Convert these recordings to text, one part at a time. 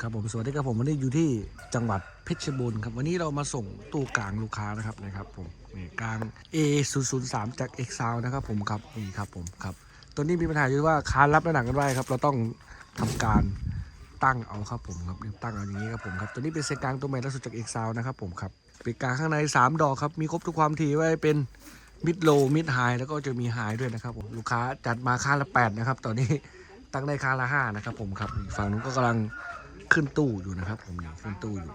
ครับผมสวัสดีครับผมวันนี้อยู่ที่จังหวัดเพชรบูรณ์ครับวันนี้เรามาส่งตู้กลางลูกค้านะครับนะครับผมนี่กลาง A 0 0 3จาก X s o u n d นะครับผมครับนี่ครับผมครับตัวนี้มีปัญหาอยู่ว่าค้านรับน้ำหนักกันไว้ครับเราต้องทำการตั้งเอาครับผมครับตั้งเอาอย่างนี้ครับผมครับตัวนี้เป็นเซนกลางตัวใหม่ล่าสุดจาก X s o u n d นะครับผมครับเป็นกลางข้างใน 3 ดอกครับมีครบทุกความถี่ไว้เป็นมิดโลมิดไฮแล้วก็จะมีไฮด้วยนะครับผมลูกค้าจัดมาค่าละ8นะครับตอนนี้ตั้งได้ค่าละ5นะครับผมครับฝั่งนู้นก็กำลัง ขึ้นตู้อยู่นะครับผมนี่ขึ้นตู้อยู่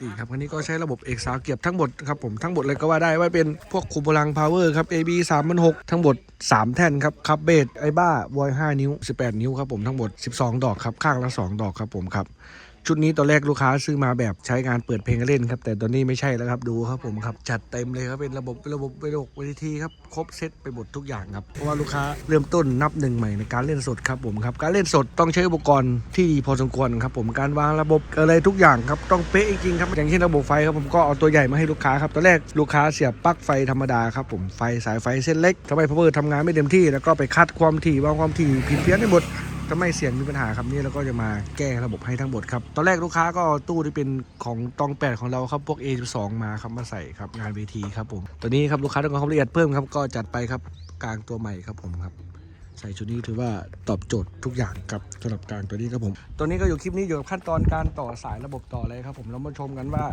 นี่ครับคันนี้ก็ใช้ระบบเอกสาวเก็บทั้งหมดครับผมทั้งหมดเลยก็ว่าได้ว่าเป็นพวกคุมพลังพาวเวอร์ครับ AB 3 6 0 0ทั้งหมด 3 แท่นครับคับเบสไอบ้าวอย5นิ้ว 18 นิ้วครับผมทั้งหมด 12 ดอกครับข้างละ 2 ดอกครับผมครับ ชุดนี้ตอนแรกลูกค้าซื้อมาแบบใช้งานเปิดเพลงเล่นครับ แต่ตอนนี้ไม่ใช่แล้วครับดูครับผมครับ จัดเต็มเลยครับเป็นระบบเป็นระบบเป็นระบบเวทีครับครบเซตไปหมดทุกอย่างครับเพราะว่าลูกค้าเริ่มต้นนับหนึ่งใหม่ในการเล่นสดครับผมครับการเล่นสดต้องใช้อุปกรณ์ที่ดีพอสมควรครับผมการวางระบบอะไรทุกอย่างครับต้องเป๊ะจริงครับอย่างเช่นระบบไฟครับผมก็เอาตัวใหญ่มาให้ลูกค้าครับตอนแรกลูกค้าเสียบปลั๊กไฟธรรมดาครับผมไฟสายไฟเส้นเล็กทำให้พาวเวอร์ทำงานไม่เต็มที่แล้วก็ไปคัดความถี่วางความถี่ผิดเพี้ยนไปหมด ทำไมเสียงมีปัญหาครับนี่เราก็จะมาแก้ระบบให้ทั้งหมดครับ ตอนแรกลูกค้าก็ตู้ที่เป็นของตองแปดของเราครับพวก A12 มาครับมาใส่ครับงานเวทีครับผมตัวนี้ครับลูกค้าต้องการความละเอียดเพิ่มครับก็จัดไปครับกลางตัวใหม่ครับผมครับใส่ชุดนี้ถือว่าตอบโจทย์ทุกอย่างครับสำหรับกลางตัวนี้ครับผม ตัวนี้ก็อยู่คลิปนี้อยู่กับขั้นตอนการต่อสายระบบต่อเลยครับผมเรามาชมกันว่า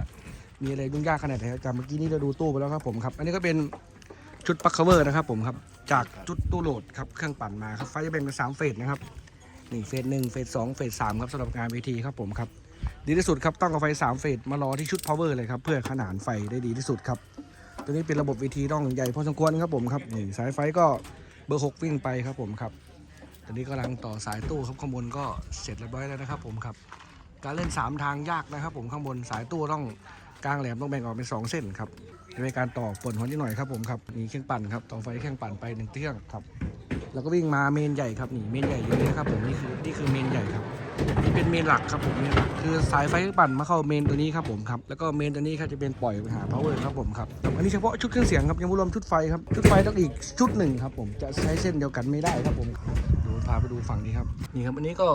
มีอะไรยุ่งยากขนาดไหนจากเมื่อกี้นี้เราดูตู้ไปแล้วครับผมครับ อันนี้ก็เป็นชุดปักคัฟเวอร์นะครับผมครับ จากชุดตู้โหลดครับเครื่องปั่นมาครับไฟจะแบ่งเป็นสามเฟสนะครับ นี่เฟสหนึ่งเฟสสองเฟสสามครับสำหรับงานเวทีครับผมครับดีที่สุดครับตั้งเอาไฟสามเฟสมารอที่ชุด power เลยครับเพื่อขนานไฟได้ดีที่สุดครับตัวนี้เป็นระบบเวทีต้องใหญ่พอสมควรครับผมครับนี่สายไฟก็เบอร์หกวิ่งไปครับผมครับตอนนี้กำลังต่อสายตู้ครับข้างบนก็เสร็จเรียบร้อยแล้วนะครับผมครับการเล่น 3 ทางยากนะครับผมข้างบนสายตู้ต้องกลางแหลมต้องแบ่งออกเป็นสองเส้นครับในการต่อปนหัวนิดหน่อยครับผมครับมีเครื่องปั่นครับต่อไฟเครื่องปั่นไปหนึ่งเครื่องครับ แล้วก็วิ่งมาเมนใหญ่ครับนี่เมนใหญ่อยู่นี่นะครับผมนี่คือนี่คือเมนใหญ่ครับนี่เป็นเมนหลักครับผมเมนหลักคือสายไฟปั่นมาเข้าเมนตัวนี้ครับผมครับแล้วก็เมนตัวนี้ครับจะเป็นปล่อยไปหา power ครับผมครับอันนี้เฉพาะชุดเครื่องเสียงครับยังไม่รวมชุดไฟครับชุดไฟต้องอีกชุดหนึ่งครับผมจะใช้เส้นเดียวกันไม่ได้ครับผมดูพาไปดูฝั่งนี้ครับนี่ครับอันนี้ก็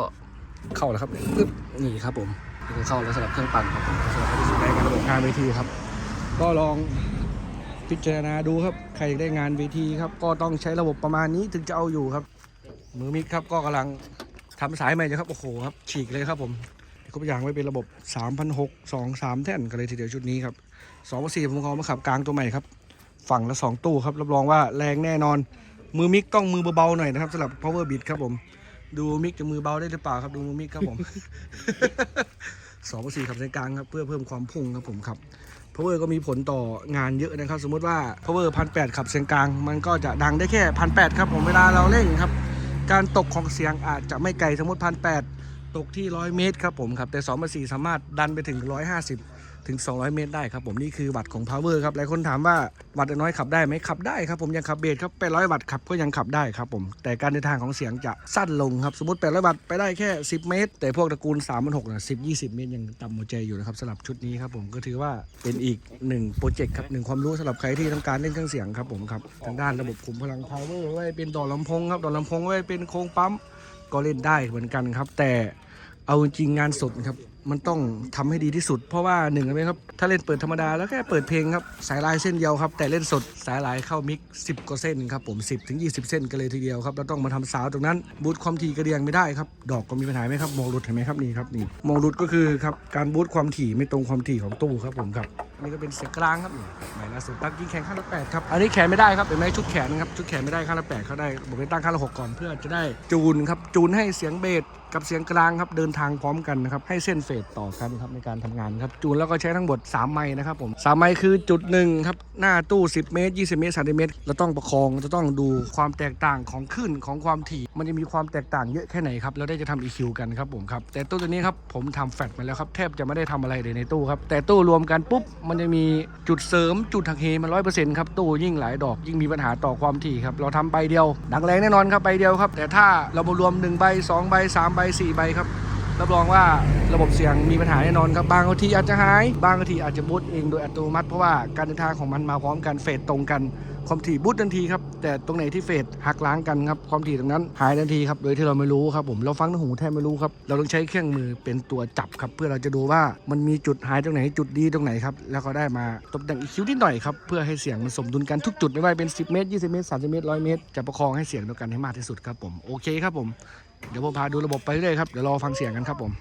เข้าแล้วครับปึ๊บนี่ครับผมนี่เข้าแล้วสำหรับเครื่องปั่นครับผมสำหรับที่งได้การระบบงานเวทีครับ ก็ลอง พิจารณาดูครับ ใครอยากได้งานเวทีครับ ก็ต้องใช้ระบบประมาณนี้ถึงจะเอาอยู่ครับ มือมิกครับก็กำลังทำสายใหม่อยู่ครับ โอ้โหครับ ฉีกเลยครับผมทุกอย่างไว้เป็นระบบ 3,600 2 3 แท่นกันเลยทีเดียวชุดนี้ครับ2 4ผมขอมาขับกลางตัวใหม่ครับ ฝั่งละ 2 ตู้ครับ รับรองว่าแรงแน่นอน มือมิกต้องมือเบาๆหน่อยนะครับสำหรับ power beat ครับผม ดูมิกจะมือเบาได้หรือเปล่าครับ ดูมือมิกครับผมสองสี่ขับเส้นกลางครับ เพื่อเพิ่มความพุ่งครับผมครับ power ก็มีผลต่องานเยอะนะครับ สมมติว่า power พันแขับเสียงกลาง มันก็จะดังได้แค่พันแครับผมเวลาเราเร่งครับ การตกของเสียงอาจจะไม่ไกลสมมติพันแตกที่ 100 เมตรครับผมครับแต่2มา4สามารถดันไปถึง 150 ถึง 200 เมตรได้ครับผมนี่คือวัตต์ของ power ครับหลายคนถามว่าวัตต์น้อยขับได้ไหมขับได้ครับผมยังขับเบสครับ800 วัตต์ขับก็ยังขับได้ครับผมแต่การเดินทางของเสียงจะสั้นลงครับสมมติ 800 วัตต์ไปได้แค่ 10 เมตร แต่พวกตระกูล3 6 0 0นหกนะ10 20เมตรยังต่ำหัวใจอยู่นะครับสำหรับชุดนี้ครับผมก็ถือว่าเป็นอีกหนึ่งโปรเจกต์ครับหนึ่งความรู้สำหรับใครที่ต้องการเล่นเครื่องเสียงครับผมครับทางด้านระบบคุมพลัง power ไว้เป็นต่อลำโพงครับต่อลำโพงไว้เป็นโครงปั๊มก็เล่นได้เหมือนกันครับ แต่เอาจริงงานสดครับ มันต้องทำให้ดีที่สุด เพราะว่าหนึ่งเลยครับ ถ้าเล่นเปิดธรรมดาแล้วแค่เปิดเพลงครับ สายลายเส้นเดียวครับ แต่เล่นสดสายลายเข้ามิก 10กว่าเส้นครับผม 10 ถึง 20 เส้นกันเลยทีเดียวครับเราต้องมาทำสาวตรงนั้นบูทความถี่กระเดียงไม่ได้ครับ ดอกก็มีปัญหาไหมครับมองหลุดเห็นไหมครับนี่ครับนี่มองหลุดก็คือครับการบูทความถี่ไม่ตรงความถี่ของตู้ครับผมครับนี่ก็เป็นเสียงกลางครับใหม่ล่าสุดตั้งยิงแขนข้างละแปดครับอันนี้แขนไม่ได้ครับเห็นไหมชุดแขนครับชุดแขนไม่ได้ข้างละแปดเขาได้ผมไปตั้งข้างละหกก่อนเพื่อจะได้จูนครับจูนให้เสียงเบสกับเสียงกลางครับเดินทางพร้อมกันนะครับให้เส้นเฟดต่อกันครับในการทำงานครับจูนแล้วก็ใช้ทั้งหมด3ไม้นะครับผมสามไม้คือจุดหนึ่งครับหน้าตู้ 10 เมตร 20 เมตร30เมตรเราต้องประคองจะต้องดูความแตกต่างของคลื่นของความถี่ มันจะมีความแตกต่างเยอะแค่ไหนครับเราได้จะทำ EQ กันครับผมครับแต่ตู้ตัวนี้ครับผมทำแฟลตมาแล้วครับแทบจะไม่ได้ทำอะไรเลยในตู้ครับแต่ตู้รวมกันปุ๊บมันจะมีจุดเสริมจุดหักเหมันร้อยเปอร์เซ็นต์ครับตู้ยิ่งหลายดอกยิ่งมีปัญหาต่อความถี่ครับเราทำใบเดียว ดังแรงแน่นอนครับใบเดียวครับแต่ถ้าเรามารวม1ใบ2ใบ3ใบ4ใบครับ รับรองว่าระบบเสียงมีปัญหาแน่นอนครับบางทีอาจจะหาย บางทีอาจจะบูตเองโดยอัตโนมัติเพราะว่าการเดินทางของมันมาพร้อมกันเฟสตรงกันความถี่บูตทันทีครับแต่ตรงไหนที่เฟดหักล้างกันครับความถี่ตรงนั้นหายทันทีครับโดยที่เราไม่รู้ครับผมเราฟังในหูแทบไม่รู้ครับเราต้องใช้เครื่องมือเป็นตัวจับครับเพื่อเราจะดูว่ามันมีจุดหายตรงไหนจุดดีตรงไหนครับแล้วก็ได้มาตกแต่งอีกคิวนิดหน่อยครับเพื่อให้เสียงมันสมดุลกันทุกจุดไม่ว่าเป็น 10 เมตร 20 เมตร 30 เมตร 100 เมตรจะประคองให้เสียงเดียวกันให้มากที่สุดครับผมโอเคครับผม เดี๋ยวผมพาดูระบบไปเรื่อยครับ เดี๋ยวรอฟังเสียงกันครับผม